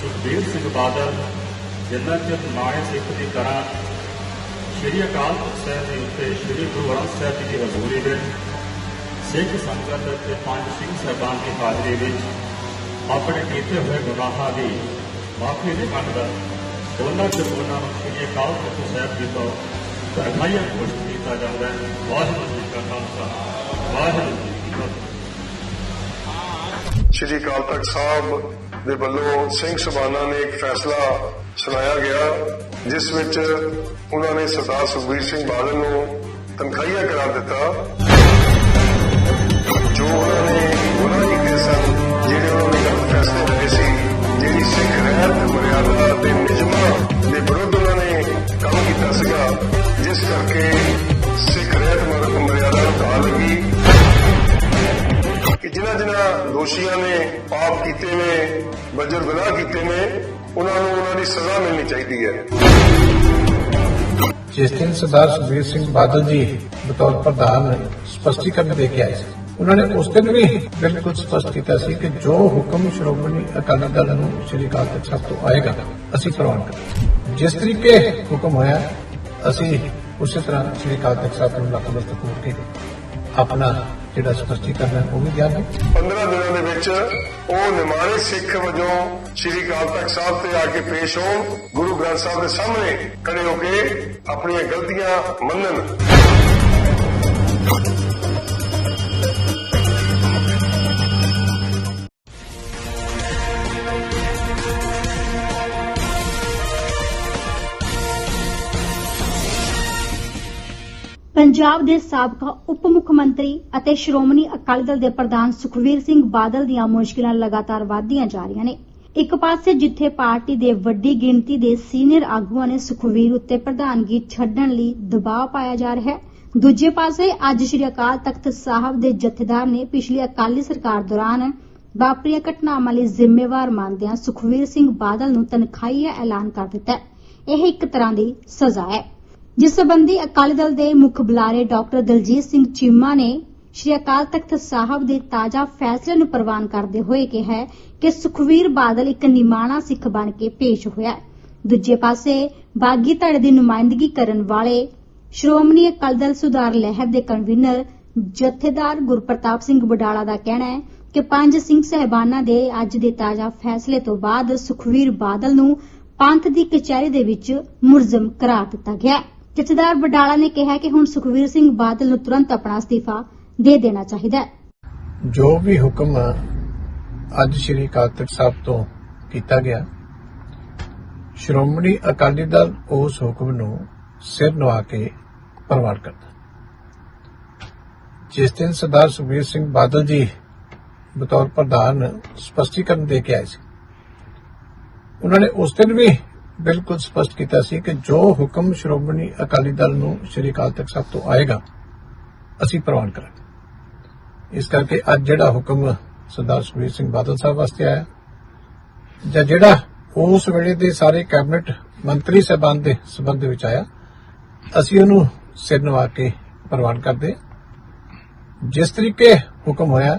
ਸੁਖਬੀਰ ਸਿੰਘ ਬਾਦਲ, ਜਿੰਨਾ ਚਿਰ ਨਾਏ ਸਿੱਖ ਦੀ ਤਰ੍ਹਾਂ ਸ਼੍ਰੀ ਅਕਾਲ ਤਖਤ ਸਾਹਿਬ ਦੇ ਉੱਤੇ ਸ਼੍ਰੀ ਗੁਰੂ ਗ੍ਰੰਥ ਸਾਹਿਬ ਜੀ ਦੀ ਹਜ਼ੂਰੀ ਵਿੱਚ, ਸਿੱਖ ਸੰਗਤ ਤੇ ਪੰਜ ਸਿੰਘ ਸਾਹਿਬਾਨ ਦੀ ਹਾਜ਼ਰੀ ਵਿੱਚ ਆਪਣੇ ਕੀਤੇ ਹੋਏ ਗੁਨਾਹਾਂ ਦੀ ਮਾਫੀ ਨਹੀਂ ਮੰਗਦਾ, ਉਹਨਾਂ ਦੇ ਉਹਨਾਂ ਨੂੰ ਸ਼੍ਰੀ ਅਕਾਲ ਤਖਤ ਸਾਹਿਬ ਜੀ ਤੋਂ ਤਰਖਾਈਆਂ ਘੋਸ਼ਿਤ ਕੀਤਾ ਜਾਂਦਾ ਹੈ। ਵਾਹਿਗੁਰੂ ਜੀ ਕਾ ਖਾਲਸਾ, ਵਾਹਿਗੁਰੂ ਜੀ ਕੀ ਫਤਿਹ। ਸ਼੍ਰੀ ਅਕਾਲ ਤਖਤ ਸਾਹਿਬ ਦੇ ਵੱਲੋਂ ਸਿੰਘ ਸਭਾਨਾ ਨੇ ਇੱਕ ਫੈਸਲਾ ਸੁਣਾਇਆ ਗਿਆ, ਜਿਸ ਵਿੱਚ ਉਹਨਾਂ ਨੇ ਸਰਦਾਰ ਸੁਖਬੀਰ ਸਿੰਘ ਬਾਦਲ ਨੂੰ ਤਨਖਾਹੀਆ ਕਰਾਰ ਦਿੱਤਾ, ਜੋ ਨੇ ਗੁਨਾਹ ਕੀਤੇ ਨੇ, ਉਹਨਾਂ ਨੂੰ ਉਹਨਾਂ ਦੀ ਸਜ਼ਾ ਮਿਲਣੀ ਚਾਹੀਦੀ ਹੈ। ਜਿਸ ਦਿਨ ਸਰਦਾਰ ਸੁਖਬੀਰ ਸਿੰਘ ਬਾਦਲ ਜੀ ਬਤੌਰ ਪ੍ਰਧਾਨ ਸਪਸ਼ਟੀਕਰਨ ਦੇ ਕੇ ਆਏ ਸੀ, ਉਹਨਾਂ ਨੇ ਉਸ ਦਿਨ ਵੀ ਬਿਲਕੁਲ ਸਪਸ਼ਟ ਕੀਤਾ ਸੀ ਕਿ ਜੋ ਹੁਕਮ ਸ਼੍ਰੋਮਣੀ ਅਕਾਲੀ ਦਲ ਨੂੰ ਸ੍ਰੀ ਅਕਾਲ ਤਖਤ ਸਾਹਿਬ ਤੋਂ ਆਏਗਾ, ਅਸੀਂ ਪ੍ਰਵਾਨ ਕਰਾਂਗੇ। ਜਿਸ ਤਰੀਕੇ ਹੁਕਮ ਹੋਇਆ, ਅਸੀਂ ਉਸੇ ਤਰ੍ਹਾਂ ਸ੍ਰੀ ਅਕਾਲ ਤਖਤ ਸਾਹਿਬ ਨੂੰ ਨਤਮਸਤਕ ਹੋ ਕੇ ਆਪਣਾ ਜਿਹੜਾ ਸਪਸ਼ਟੀਕਰਨ ਹੈ, ਉਹ ਵੀ ਦਿਆਂਗੇ 15 ਦਿਨਾਂ ਦੇ ਵਿੱਚ ਉਹ ਨਿਮਾਣੇ ਸਿੱਖ ਵਜੋਂ ਸ੍ਰੀ ਅਕਾਲ ਤਖਤ ਸਾਹਿਬ ਤੇ ਆ ਕੇ ਪੇਸ਼ ਹੋਣ, ਗੁਰੂ ਗ੍ਰੰਥ ਸਾਹਿਬ ਦੇ ਸਾਹਮਣੇ ਖੜੇ ਹੋ ਕੇ ਆਪਣੀਆਂ ਗਲਤੀਆਂ ਮੰਨਣ। ਪੰਜਾਬ ਦੇ ਸਾਬਕਾ ਉਪ ਮੁੱਖ ਮੰਤਰੀ ਅਤੇ ਸ਼੍ਰੋਮਣੀ ਅਕਾਲੀ ਦਲ ਦੇ ਪ੍ਰਧਾਨ ਸੁਖਵੀਰ ਸਿੰਘ ਬਾਦਲ ਦੀਆਂ ਮੁਸ਼ਕਿਲਾਂ ਲਗਾਤਾਰ ਵਧਦੀਆਂ ਜਾ ਰਹੀਆਂ ਨੇ। ਇੱਕ ਪਾਸੇ ਜਿੱਥੇ ਪਾਰਟੀ ਦੇ ਵੱਡੀ ਗਿਣਤੀ ਦੇ ਸੀਨੀਅਰ ਆਗੂਆਂ ਨੇ ਸੁਖਵੀਰ ਉੱਤੇ ਪ੍ਰਧਾਨਗੀ ਛੱਡਣ ਲਈ ਦਬਾਅ ਪਾਇਆ ਜਾ ਰਿਹਾ ਹੈ, ਦੂਜੇ ਪਾਸੇ ਅੱਜ ਸ਼੍ਰੀ ਅਕਾਲ ਤਖਤ ਸਾਹਿਬ ਦੇ ਜਥੇਦਾਰ ਨੇ ਪਿਛਲੀ ਅਕਾਲੀ ਸਰਕਾਰ ਦੌਰਾਨ ਵਾਪਰੀਆਂ ਘਟਨਾਵਾਂ ਲਈ ਜ਼ਿੰਮੇਵਾਰ ਮੰਨਦਿਆਂ ਸੁਖਵੀਰ ਸਿੰਘ ਬਾਦਲ ਨੂੰ ਤਨਖਾਹੀਆ ਐਲਾਨ ਕਰ ਦਿੱਤਾ ਹੈ। ਇਹ ਇੱਕ ਤਰ੍ਹਾਂ ਦੀ ਸਜ਼ਾ ਹੈ। ਜਿਸ ਸਬੰਧੀ ਅਕਾਲੀ ਦਲ ਦੇ ਮੁੱਖ ਬੁਲਾਰੇ ਡਾਕਟਰ ਦਲਜੀਤ ਸਿੰਘ ਚੀਮਾ ਨੇ ਸ਼੍ਰੀ ਅਕਾਲ ਤਖਤ ਸਾਹਿਬ ਦੇ ਤਾਜ਼ਾ ਫੈਸਲੇ ਨੂੰ ਪ੍ਰਵਾਨ ਕਰਦੇ ਹੋਏ ਕਿਹਾ ਕਿ ਸੁਖਵੀਰ ਬਾਦਲ ਇੱਕ ਨਿਮਾਣਾ ਸਿੱਖ ਬਣ ਕੇ ਪੇਸ਼ ਹੋਇਆ ਹੈ ਦੂਜੇ ਪਾਸੇ, ਬਾਗੀ ਧੜੇ ਦੀ ਨੁਮਾਇੰਦਗੀ ਕਰਨ ਵਾਲੇ ਸ਼੍ਰੋਮਣੀ ਅਕਾਲੀ ਦਲ ਸੁਧਾਰ ਲਹਿਰ ਦੇ ਕਨਵੀਨਰ ਜਥੇਦਾਰ ਗੁਰਪ੍ਰਤਾਪ ਸਿੰਘ ਬਡਾਲਾ ਦਾ ਕਹਿਣਾ ਹੈ ਕਿ ਪੰਜ ਸਿੰਘ ਸਹਿਬਾਨਾਂ ਦੇ ਅੱਜ ਦੇ ਤਾਜ਼ਾ ਫੈਸਲੇ ਤੋਂ ਬਾਅਦ ਸੁਖਵੀਰ ਬਾਦਲ ਨੂੰ ਪੰਥ ਦੀ ਕਚਹਿਰੀ ਦੇ ਵਿੱਚ ਮੁਲਜ਼ਮ ਕਰਾਰ ਦਿੱਤਾ ਗਿਆ ਹੈ। ਜਥੇਦਾਰ ਬਡਾਲਾ ਨੇ ਕਿਹਾ ਕਿ ਹੁਣ ਸੁਖਵੀਰ ਸਿੰਘ ਬਾਦਲ ਨੂੰ ਤੁਰੰਤ ਆਪਣਾ ਅਸਤੀਫਾ ਦੇ ਦੇਣਾ ਚਾਹੀਦਾ ਹੈ। ਜੋ ਵੀ ਹੁਕਮ ਅੱਜ ਸ੍ਰੀ ਅਕਾਲ ਸਾਹਿਬ ਤੋਂ ਕੀਤਾ ਗਿਆ, ਸ਼੍ਰੋਮਣੀ ਅਕਾਲੀ ਦਲ ਉਸ ਹੁਕਮ ਨੂੰ ਸਿਰ ਨਵਾ ਕੇ ਪ੍ਰਵਾਨ ਕਰਦਾ। ਜਿਸ ਦਿਨ ਸਰਦਾਰ ਸੁਖਬੀਰ ਸਿੰਘ ਬਾਦਲ ਜੀ ਬਤੌਰ ਪ੍ਰਧਾਨ ਸਪਸ਼ਟੀਕਰਨ ਦੇ ਕੇ ਆਏ ਸੀ, ਉਹਨਾਂ ਨੇ ਉਸ ਦਿਨ ਵੀ ਬਿਲਕੁਲ ਸਪਸ਼ਟ ਕੀਤਾ ਸੀ ਕਿ ਜੋ ਹੁਕਮ ਸ਼੍ਰੋਮਣੀ ਅਕਾਲੀ ਦਲ ਨੂੰ ਸ੍ਰੀ ਅਕਾਲ ਤਖਤ ਸਾਹਿਬ ਤੋਂ ਆਏਗਾ, ਅਸੀਂ ਪ੍ਰਵਾਨ ਕਰਾਂਗੇ। ਇਸ ਕਰਕੇ ਅੱਜ ਜਿਹੜਾ ਹੁਕਮ ਸਰਦਾਰ ਸੁਖਬੀਰ ਸਿੰਘ ਬਾਦਲ ਸਾਹਿਬ ਵਾਸਤੇ ਆਇਆ ਜਾਂ ਜਿਹੜਾ ਉਸ ਵੇਲੇ ਦੇ ਸਾਰੇ ਕੈਬਨਿਟ ਮੰਤਰੀ ਸਹਿਬਾਨ ਦੇ ਸਬੰਧ ਵਿੱਚ ਆਇਆ, ਅਸੀਂ ਉਹਨੂੰ ਸਿਰ ਨਵਾ ਕੇ ਪ੍ਰਵਾਨ ਕਰਦੇ ਜਿਸ ਤਰੀਕੇ ਹੁਕਮ ਹੋਇਆ,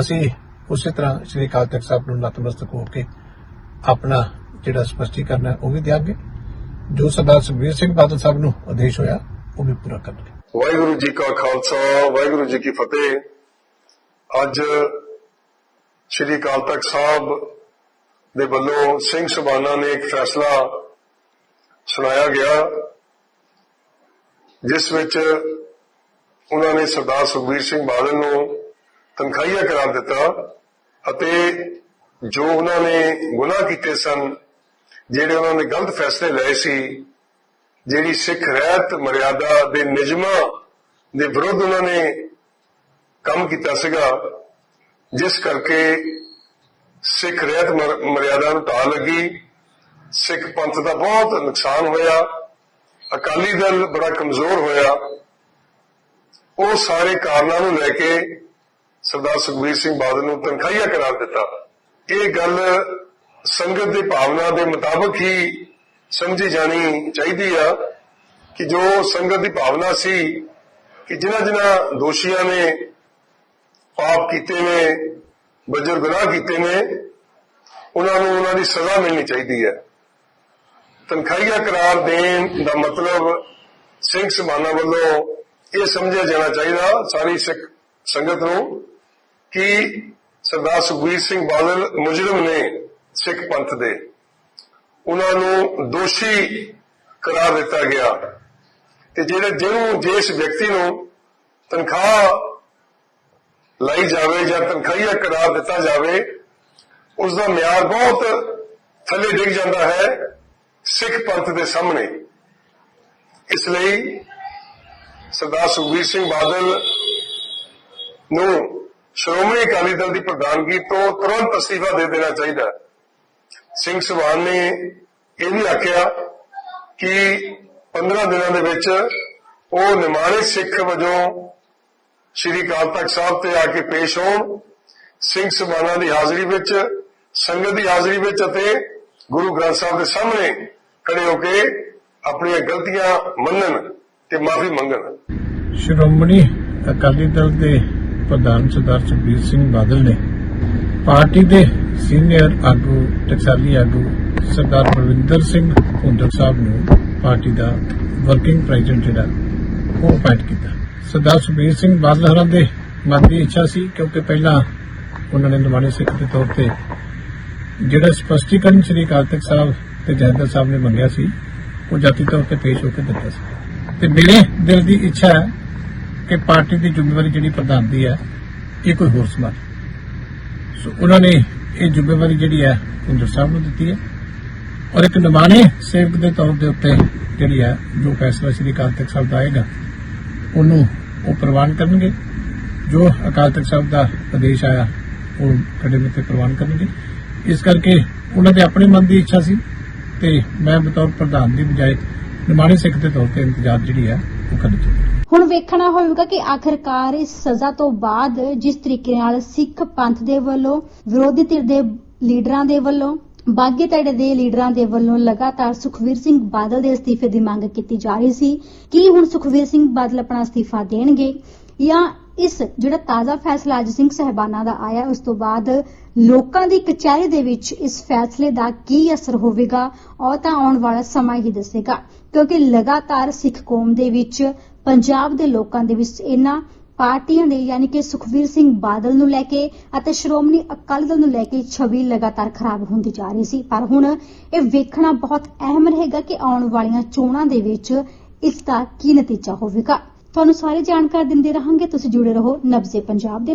ਅਸੀਂ ਉਸੇ ਤਰ੍ਹਾਂ ਸ੍ਰੀ ਅਕਾਲ ਤਖਤ ਸਾਹਿਬ ਨੂੰ ਨਤਮਸਤਕ ਹੋ ਕੇ ਆਪਣਾ ਜਿਹੜਾ ਸਪਸ਼ਟੀਕਰਨ ਹੈ, ਉਹ ਵੀ ਦਿਆਂਗੇ ਜੋ ਸਰਦਾਰ ਸੁਖਬੀਰ ਸਿੰਘ ਬਾਦਲ ਸਾਹਿਬ ਨੂੰ ਆਦੇਸ਼ ਹੋਇਆ, ਉਹ ਵੀ ਪੂਰਾ ਕਰਾਂਗੇ ਵਾਹਿਗੁਰੂ ਜੀ ਕਾ ਖਾਲਸਾ, ਵਾਹਿਗੁਰੂ ਜੀ ਕੀ ਫਤਿਹ। ਅੱਜ ਸ੍ਰੀ ਅਕਾਲ ਤਖਤ ਸਾਹਿਬ ਦੇ ਵੱਲੋਂ ਸਿੰਘ ਸਭਾਨਾ ਨੇ ਇੱਕ ਫੈਸਲਾ ਸੁਣਾਇਆ ਗਿਆ, ਜਿਸ ਵਿੱਚ ਉਹਨਾਂ ਨੇ ਸਰਦਾਰ ਸੁਖਬੀਰ ਸਿੰਘ ਬਾਦਲ ਨੂੰ ਤਨਖਾਹੀਆ ਕਰਾਰ ਦਿੱਤਾ ਅਤੇ ਜੋ ਉਹਨਾਂ ਨੇ ਗੁਨਾਹ ਕੀਤੇ ਸਨ ਜਿਹੜੇ ਉਹਨਾਂ ਨੇ ਗਲਤ ਫੈਸਲੇ ਲਏ ਸੀ, ਜਿਹੜੀ ਸਿੱਖ ਰਹਿਤ ਮਰਿਆਦਾ ਦੇ ਨਿਯਮਾਂ ਦੇ ਵਿਰੁੱਧ ਉਹਨਾਂ ਨੇ ਕੰਮ ਕੀਤਾ ਸੀਗਾ, ਜਿਸ ਕਰਕੇ ਸਿੱਖ ਰਹਿਤ ਮਰਿਆਦਾ ਨੂੰ ਢਾਹ ਲੱਗੀ, ਸਿੱਖ ਪੰਥ ਦਾ ਬਹੁਤ ਨੁਕਸਾਨ ਹੋਇਆ, ਅਕਾਲੀ ਦਲ ਬੜਾ ਕਮਜ਼ੋਰ ਹੋਇਆ। ਉਹ ਸਾਰੇ ਕਾਰਨਾਂ ਨੂੰ ਲੈ ਕੇ ਸਰਦਾਰ ਸੁਖਬੀਰ ਸਿੰਘ ਬਾਦਲ ਨੂੰ ਤਨਖਾਹੀਆ ਕਰਾਰ ਦਿੱਤਾ। ਇਹ ਗੱਲ ਸੰਗਤ ਦੀ ਭਾਵਨਾ ਦੇ ਮੁਤਾਬਕ ਹੀ ਸਮਝੀ ਜਾਣੀ ਚਾਹੀਦੀ ਆ ਕਿ ਜੋ ਸੰਗਤ ਦੀ ਭਾਵਨਾ ਸੀ ਕਿ ਜਿਨ੍ਹਾਂ ਜਿਨ੍ਹਾਂ ਦੋਸ਼ੀਆਂ ਨੇ ਪਾਪ ਕੀਤੇ ਨੇ, ਬਜਰ ਗੁਨਾਹ ਕੀਤੇ ਨੇ, ਉਹਨਾਂ ਨੂੰ ਉਹਨਾਂ ਦੀ ਸਜ਼ਾ ਮਿਲਣੀ ਚਾਹੀਦੀ ਹੈ। ਤਨਖਾਹੀਆ ਕਰਾਰ ਦੇਣ ਦਾ ਮਤਲਬ ਸਿੰਘ ਸਮਾਨਾ ਵੱਲੋਂ ਇਹ ਸਮਝਿਆ ਜਾਣਾ ਚਾਹੀਦਾ ਸਾਰੀ ਸਿੱਖ ਸੰਗਤ ਨੂੰ ਕਿ ਸਰਦਾਰ ਸੁਖਬੀਰ ਸਿੰਘ ਬਾਦਲ ਮੁਜਰਮ ਨੇ ਸਿੱਖ ਪੰਥ ਦੇ। ਉਹਨਾਂ ਨੂੰ ਦੋਸ਼ੀ ਕਰਾਰ ਦਿੱਤਾ ਗਿਆ। ਤੇ ਜਿਹੜੇ ਜਿਹਨੂੰ ਜਿਸ ਵਿਅਕਤੀ ਨੂੰ ਤਨਖਾਹ ਲਈ ਜਾਵੇ ਜਾਂ ਤਨਖਾਹੀਆ ਕਰਾਰ ਦਿੱਤਾ ਜਾਵੇ ਉਸ ਦਾ ਮਿਆਰ ਬਹੁਤ ਥੱਲੇ ਡਿੱਗ ਜਾਂਦਾ ਹੈ ਸਿੱਖ ਪੰਥ ਦੇ ਸਾਹਮਣੇ। ਇਸ ਲਈ ਸਰਦਾਰ ਸੁਖਬੀਰ ਸਿੰਘ ਬਾਦਲ ਨੂੰ ਸ਼੍ਰੋਮਣੀ ਅਕਾਲੀ ਦਲ ਦੀ ਪ੍ਰਧਾਨਗੀ ਤੋਂ ਤੁਰੰਤ ਅਸਤੀਫਾ ਦੇ ਦੇਣਾ ਚਾਹੀਦਾ ਹੈ। ਸਿੰਘ ਸਵਾਨ ਨੇ ਇਹ ਵੀ ਆਖਿਆ ਕਿ 15 ਦਿਨਾਂ ਦੇ ਵਿੱਚ ਉਹ ਨਿਮਾਣੇ ਸਿੱਖ ਵਜੋਂ ਸ਼੍ਰੀ ਅਕਾਲ ਤਖਤ ਸਾਹਿਬ ਤੇ ਆ ਕੇ ਪੇਸ਼ ਹੋਣ, ਸਿੰਘ ਸਮਾਨਾ ਦੀ ਹਾਜ਼ਰੀ ਵਿੱਚ, ਸੰਗਤ ਦੀ ਹਾਜ਼ਰੀ ਵਿੱਚ ਅਤੇ ਗੁਰੂ ਗ੍ਰੰਥ ਸਾਹਿਬ ਦੇ ਸਾਹਮਣੇ ਖੜੇ ਹੋ ਕੇ ਆਪਣੀਆਂ ਗਲਤੀਆਂ ਮੰਨਣ ਤੇ ਮਾਫੀ ਮੰਗਣ। ਸ਼੍ਰੋਮਣੀ ਅਕਾਲੀ ਦਲ ਦੇ ਪ੍ਰਧਾਨ ਸਰਦਾਰ ਸੁਖਬੀਰ ਸਿੰਘ ਬਾਦਲ ਨੇ ਪਾਰਟੀ ਦੇ ਸੀਨੀਅਰ ਆਗੂ, ਟਕਸਾਲੀ ਆਗੂ ਸਰਦਾਰ ਬਲਵਿੰਦਰ ਸਿੰਘ ਹੁੰਦਲ ਸਾਹਿਬ ਨੂੰ ਪਾਰਟੀ ਦਾ ਵਰਕਿੰਗ ਪ੍ਰੈਜ਼ੀਡੈਂਟ ਜਿਹੜਾ, ਉਹ ਅਪਾਇੰਟ ਕੀਤਾ। ਸਰਦਾਰ ਸੁਖਬੀਰ ਸਿੰਘ ਬਾਦਲ ਹਰਾਂ ਦੇ ਮਨ ਦੀ ਇੱਛਾ ਸੀ, ਕਿਉਂਕਿ ਪਹਿਲਾਂ ਉਹਨਾਂ ਨੇ ਨਿਮਾਣੇ ਸਿੱਖ ਦੇ ਤੌਰ ਤੇ ਜਿਹੜਾ ਸਪਸ਼ਟੀਕਰਨ ਸ੍ਰੀ ਅਕਾਲ ਤਖਤ ਸਾਹਿਬ ਤੇ ਜਹਦਰ ਸਾਹਿਬ ਨੇ ਮੰਗਿਆ ਸੀ, ਉਹ ਜਾਤੀ ਤੌਰ ਤੇ ਪੇਸ਼ ਹੋ ਕੇ ਦਿੱਤਾ ਸੀ। ਤੇ ਮੇਰੇ ਦਿਲ ਦੀ ਇੱਛਾ ਹੈ ਕਿ ਪਾਰਟੀ ਦੀ ਜ਼ਿੰਮੇਵਾਰੀ ਜਿਹੜੀ ਪ੍ਰਧਾਨ ਦੀ ਹੈ, ਇਹ ਕੋਈ ਹੋਰ ਸੰਭਾਲੇ ਸੋ ਉਹਨਾਂ ਨੇ ਇਹ ਜ਼ਿੰਮੇਵਾਰੀ ਜਿਹੜੀ ਹੈ ਹੁੰਦਰ ਸਾਹਿਬ ਨੂੰ ਦਿੱਤੀ ਹੈ। ਔਰ ਇੱਕ ਨਿਮਾਣੇ ਸੇਵਕ ਦੇ ਤੌਰ ਦੇ ਉੱਤੇ ਜਿਹੜੀ ਹੈ, ਜੋ ਫੈਸਲਾ ਸ੍ਰੀ ਅਕਾਲ ਤਖਤ ਸਾਹਿਬ ਦਾ ਆਏਗਾ, ਉਹਨੂੰ ਉਹ ਪ੍ਰਵਾਨ ਕਰਨਗੇ। ਜੋ ਅਕਾਲ ਤਖਤ ਸਾਹਿਬ ਦਾ ਆਦੇਸ਼ ਆਇਆ, ਉਹ ਖੜੇ ਮੱਥੇ ਪ੍ਰਵਾਨ ਕਰਨਗੇ। ਇਸ ਕਰਕੇ ਉਹਨਾਂ ਦੇ ਆਪਣੇ ਮਨ ਦੀ ਇੱਛਾ ਸੀ ਤੇ ਮੈਂ ਬਤੌਰ ਪ੍ਰਧਾਨ ਦੀ ਬਜਾਏ ਨਿਮਾਣੇ ਸਿੱਖ ਦੇ ਤੌਰ ਤੇ ਇੰਤਜ਼ਾਰ ਜਿਹੜੀ ਹੈ, ਉਹ ਕਰਨੀ ਚਾਹੀਦੀ ਹੁਣ ਵੇਖਣਾ ਹੋਵੇਗਾ ਕਿ ਆਖਰਕਾਰ ਇਸ ਸਜ਼ਾ ਤੋਂ ਬਾਅਦ ਜਿਸ ਤਰੀਕੇ ਨਾਲ ਸਿੱਖ ਪੰਥ ਦੇ ਵੱਲੋਂ, ਵਿਰੋਧੀ ਧਿਰ ਦੇ ਲੀਡਰਾਂ ਦੇ ਵੱਲੋਂ, ਬਾਗੀ ਧੜੇ ਦੇ ਲੀਡਰਾਂ ਦੇ ਵੱਲੋਂ ਲਗਾਤਾਰ ਸੁਖਵੀਰ ਸਿੰਘ ਬਾਦਲ ਦੇ ਅਸਤੀਫੇ ਦੀ ਮੰਗ ਕੀਤੀ ਜਾ ਰਹੀ ਸੀ, ਕਿ ਹੁਣ ਸੁਖਵੀਰ ਸਿੰਘ ਬਾਦਲ ਆਪਣਾ ਅਸਤੀਫਾ ਦੇਣਗੇ? ਜਾਂ ਇਸ ਜਿਹੜਾ ਤਾਜ਼ਾ ਫੈਸਲਾ ਅੱਜ ਸਿੰਘ ਸਹਿਬਾਨਾ ਦਾ ਆਇਆ, ਉਸ ਤੋਂ ਬਾਅਦ ਲੋਕਾਂ ਦੀ ਕਚਹਿਰੀ ਦੇ ਵਿੱਚ ਇਸ ਫੈਸਲੇ ਦਾ ਕੀ ਅਸਰ ਹੋਵੇਗਾ? ਉਹ ਤਾਂ ਆਉਣ ਵਾਲਾ ਸਮਾਂ ਹੀ ਦੱਸੇਗਾ, ਕਿਉਂਕਿ ਲਗਾਤਾਰ ਸਿੱਖ ਕੌਮ ਦੇ ਵਿੱਚ ਪੰਜਾਬ ਦੇ ਲੋਕਾਂ ਦੇ ਵਿੱਚ ਇਹਨਾਂ ਪਾਰਟੀਆਂ ਦੇ ਯਾਨੀ ਕਿ ਸੁਖਵੀਰ ਸਿੰਘ ਬਾਦਲ ਨੂੰ ਲੈ ਕੇ ਅਤੇ ਸ਼੍ਰੋਮਣੀ ਅਕਾਲੀ ਦਲ ਨੂੰ ਲੈ ਕੇ ਛਵੀ ਲਗਾਤਾਰ ਖਰਾਬ ਹੁੰਦੀ ਜਾ ਰਹੀ ਸੀ। ਪਰ ਹੁਣ ਇਹ ਵੇਖਣਾ ਬਹੁਤ ਅਹਿਮ ਰਹੇਗਾ ਕਿ ਆਉਣ ਵਾਲੀਆਂ ਚੋਣਾਂ ਦੇ ਵਿੱਚ ਇਸ ਦਾ ਕੀ ਨਤੀਜਾ ਹੋਵੇਗਾ। ਤੁਹਾਨੂੰ ਸਾਰੇ ਜਾਣਕਾਰੀ ਦਿੰਦੇ ਰਹਾਂਗੇ। ਤੁਸੀਂ ਜੁੜੇ ਰਹੋ ਨਬਜ਼ੇ ਪੰਜਾਬ ਦੇ ਨਾਲ।